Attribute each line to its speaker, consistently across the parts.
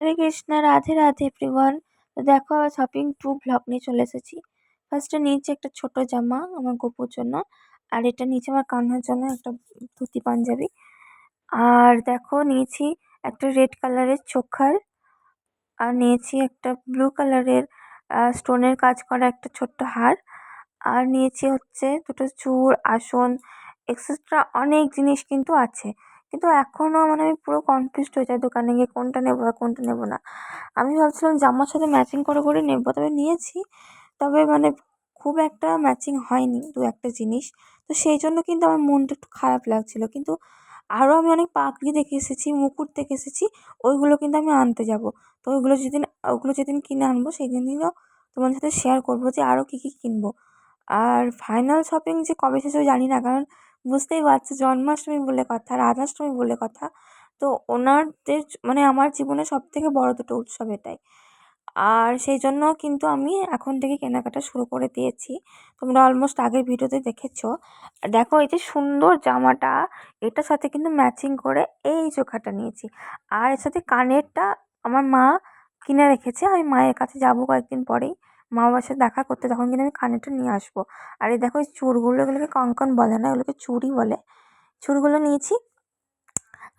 Speaker 1: হরে Krishna Radhe Radhe everyone তো দেখো, আবার শপিং টু ব্লগ নিয়ে চলে এসেছি। ফার্স্টে নিয়েছি একটা ছোট জামা আমার গপুর জন্য, আর এটা নিচে আমার কান্নার জন্য একটা ধুতি পাঞ্জাবি। আর দেখো, নিয়েছি একটা রেড কালারের চোখার, আর নিয়েছি একটা ব্লু কালারের স্টোনের কাজ করা একটা ছোট্ট হার। আর নিয়েছি হচ্ছে দুটো চূড় আসন এক্সেট্রা অনেক জিনিস কিন্তু আছে। কিন্তু এখনও মানে আমি পুরো কনফিউজড হয়ে যাই দোকানে গিয়ে কোনটা নেব আর কোনটা নেব না। আমি ভাবছিলাম জামার সাথে ম্যাচিং করে করে নেব, তবে নিয়েছি। তবে মানে খুব একটা ম্যাচিং হয়নি দু একটা জিনিস। তো সেই জন্য কিন্তু আমার মনটা একটু খারাপ লাগছিল। কিন্তু আরও আমি অনেক পাগড়ি দেখে এসেছি, মুকুট দেখে এসেছি, ওইগুলো কিন্তু আমি আনতে যাব। তো ওইগুলো যেদিন, ওগুলো যেদিন কিনে আনব সেদিনও তোমার সাথে শেয়ার করব যে আরও কী কী কিনবো। আর ফাইনাল শপিং যে কবে শেষ জানি না, কারণ বুঝতেই পারছ, জন্মাষ্টমী বলে কথা, রাধাষ্টমী বলে কথা, তো ওনাদের মানে আমার জীবনে সব থেকে বড় দুটো উৎসব এটাই। আর সেই জন্য কিন্তু আমি এখন থেকে কেনাকাটা শুরু করে দিয়েছি। তোমরা অলমোস্ট আগের ভিডিওতে দেখেছ। দেখো এই যে সুন্দর জামাটা, এটার সাথে কিন্তু ম্যাচিং করে এই চোখাটা নিয়েছি। আর এর সাথে কানেরটা আমার মা কিনে রেখেছে, আমি মায়ের কাছে যাব কয়েকদিন পরেই। মা বাবার সাথে দেখা করতে, তখন কিন্তু আমি কানেরটা নিয়ে আসব। আর এই দেখো, এই চুরগুলো এগুলোকে কঙ্কন বলে না, এগুলোকে চুরি বলে। চুরগুলো নিয়েছি।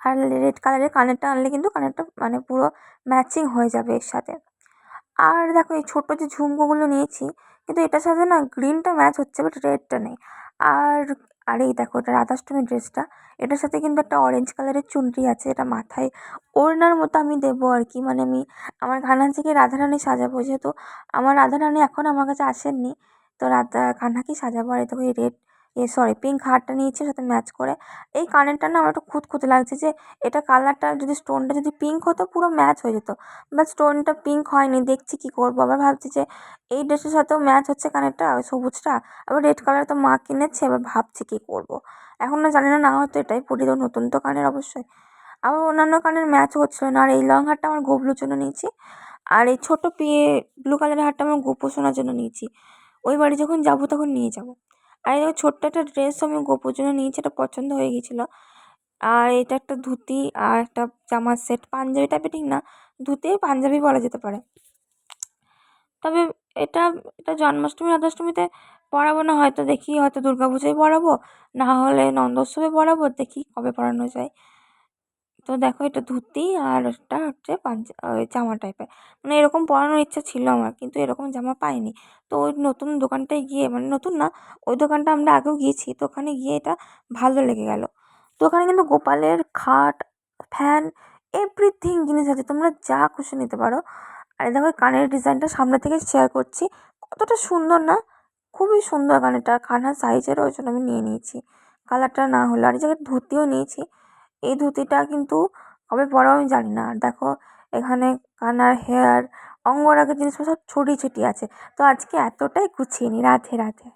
Speaker 1: আর রেড কালারের কানেরটা আনলে কিন্তু কানেরটা মানে পুরো ম্যাচিং হয়ে যাবে এর সাথে। আর দেখো, এই ছোটো যে ঝুমকোগুলো নিয়েছি, কিন্তু এটার সাথে না, গ্রিনটা ম্যাচ হচ্ছে, বাট রেডটা নেই। আর আর এই দেখো, এটা রাধাষ্টমী ড্রেসটা। এটার সাথে কিন্তু একটা অরেঞ্জ কালারের চুনরি আছে, এটা মাথায় ওড়নার মতো আমি দেবো আর কি। মানে আমি, আমার কান্নাচিকে রাধারানি সাজাবো, যেহেতু আমার রাধারানি এখন আমার কাছে আসেননি, তো রাধা, ঘানাকেই সাজাবো। আর দেখো, এই রেড এ সরি পিঙ্ক হারটা নিয়েছি, সাথে ম্যাচ করে। এই কানেরটা না আমার একটু খুঁতখুঁতে লাগছে যে, এটা কালারটা যদি স্টোনটা যদি পিঙ্ক হতো, পুরো ম্যাচ হয়ে যেত। বাট স্টোনটা পিঙ্ক হয়নি, দেখছি কী করব। আবার ভাবছি যে, এই ড্রেসের সাথেও ম্যাচ হচ্ছে কানেরটা, ওই সবুজটা। আবার রেড কালার তো মা কিনেছে এবার ভাবছি কী করব। এখন না জানি না না হয়তো এটাই পরি তো নতুন তো কানের অবশ্যই। আবার অন্যান্য কানের ম্যাচ হচ্ছিল না। আর এই লং হারটা আমার গোবলুর জন্য নিয়েছি। আর এই ছোটো পিয়ে ব্লু কালারের হারটা আমার গোপু শোনার জন্য নিয়েছি। ওই বাড়ি যখন যাব, তখন নিয়ে যাব। আর এই ছোট্ট একটা ড্রেস আমি গোপুর জন্য নিয়েছি, এটা পছন্দ হয়ে গিয়েছিল। আর এটা একটা ধুতি আর একটা জামার সেট পাঞ্জাবি টাইপের ঠিক না, ধুতি পাঞ্জাবি বলা যেতে পারে। তবে এটা এটা জন্মাষ্টমী, রাধাষ্টমীতে পড়াবো না, হয়তো দেখি হয়তো দুর্গা পুজোয় পরাবো, না হলে নন্দোৎসবে পড়াবো দেখি কবে পড়ানো যায়। তো দেখো এটা ধুতি আর এটা হচ্ছে পাঞ্জা জামা টাইপের মানে এরকম পরানোর ইচ্ছা ছিল আমার, কিন্তু এরকম জামা পাইনি। তো ওই নতুন দোকানটায় গিয়ে মানে নতুন না, ওই দোকানটা আমরা আগেও গিয়েছি, তো ওখানে গিয়ে এটা ভালো লেগে গেল। তো ওখানে কিন্তু গোপালের খাট, ফ্যান এভরিথিং জিনিস আছে, তোমরা যা খুশি নিতে পারো। আর দেখো কানের ডিজাইনটা সামনে থেকে শেয়ার করছি। কতটা সুন্দর না? খুবই সুন্দর কানেরটা কানার সাইজের ওই জন্য আমি নিয়ে নিয়েছি। কালারটা না হলে, আর এই জায়গায় ধুতিও নিয়েছি। এই ধুতিটা কিন্তু কবে পরাবো আমি জানি না। আর দেখো, এখানে কানার হেয়ার অঙ্গরাগের জিনিসপত্র সব ছড়িয়ে ছিটিয়ে আছে। তো আজকে এতটাই গুছিয়ে নিই রাধে রাধে।